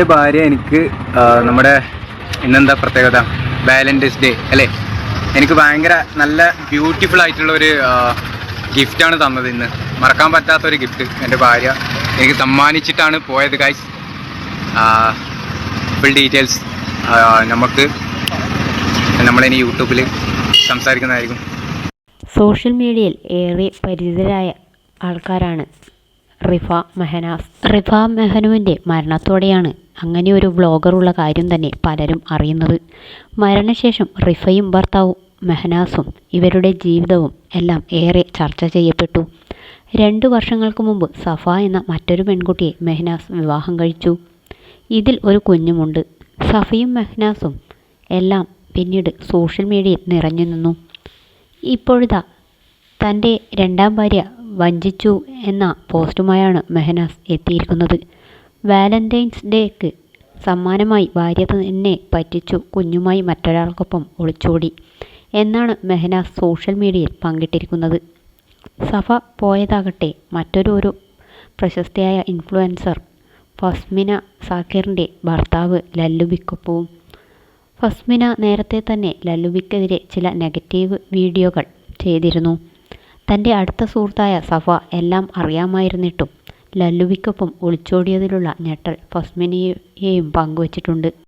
എന്റെ ഭാര്യ എനിക്ക് നമ്മുടെ ഇന്നെന്താ പ്രത്യേകത? വാലന്റൈൻസ് ഡേ അല്ലേ? എനിക്ക് ഭയങ്കര നല്ല ബ്യൂട്ടിഫുൾ ആയിട്ടുള്ള ഒരു ഗിഫ്റ്റാണ് തന്നത് ഇന്ന്. മറക്കാൻ പറ്റാത്ത ഒരു ഗിഫ്റ്റ് എന്റെ ഭാര്യ എനിക്ക് സമ്മാനിച്ചിട്ടാണ് പോയത് ഗൈസ് ഫുൾ ഡീറ്റെയിൽസ് നമുക്ക് നമ്മളിനി യൂട്യൂബിൽ സംസാരിക്കുന്നതായിരിക്കും. സോഷ്യൽ മീഡിയയിൽ ഏറെ പരിചിതരായ ആൾക്കാരാണ് റിഫ മെഹനാസ് റിഫ മെഹനുവിന്റെ മരണത്തോടെയാണ് അങ്ങനെ ഒരു വ്ളോഗറുള്ള കാര്യം തന്നെ പലരും അറിയുന്നത്. മരണശേഷം റിഫയും ഭർത്താവും മെഹനാസും ഇവരുടെ ജീവിതവും എല്ലാം ഏറെ ചർച്ച ചെയ്യപ്പെട്ടു. രണ്ടു വർഷങ്ങൾക്ക് മുമ്പ് സഫ എന്ന മറ്റൊരു പെൺകുട്ടിയെ മെഹനാസ് വിവാഹം കഴിച്ചു. ഇതിൽ ഒരു കുഞ്ഞുമുണ്ട്. സഫയും മെഹനാസും എല്ലാം പിന്നീട് സോഷ്യൽ മീഡിയയിൽ നിറഞ്ഞു നിന്നു. ഇപ്പോഴിതാ തന്റെ രണ്ടാം ഭാര്യ വഞ്ചിച്ചു എന്ന പോസ്റ്റുമായാണ് മെഹനാസ് എത്തിയിരിക്കുന്നത്. വാലന്റൈൻസ് ഡേക്ക് സമ്മാനമായി ഭാര്യ തന്നെ പറ്റിച്ചു കുഞ്ഞുമായി മറ്റൊരാൾക്കൊപ്പം ഒളിച്ചോടി എന്നാണ് മെഹനാസ് സോഷ്യൽ മീഡിയയിൽ പങ്കിട്ടിരിക്കുന്നത്. സഫ പോയതാകട്ടെ മറ്റൊരു ഒരു പ്രശസ്തയായ ഇൻഫ്ലുവൻസർ ഫസ്മിന സാക്കിറിന്റെ ഭർത്താവ് ലല്ലുബിക്കൊപ്പവും ഫസ്മിന നേരത്തെ തന്നെ ലല്ലുബിക്കെതിരെ ചില നെഗറ്റീവ് വീഡിയോകൾ ചെയ്തിരുന്നു. തന്റെ അടുത്ത സുഹൃത്തായ സഫ എല്ലാം അറിയാമായിരുന്നിട്ടും ലല്ലുവിക്കൊപ്പം ഒളിച്ചോടിയതിലുള്ള ഞെട്ടൽ ഫസ്മിനയെയും പങ്കുവച്ചിട്ടുണ്ട്.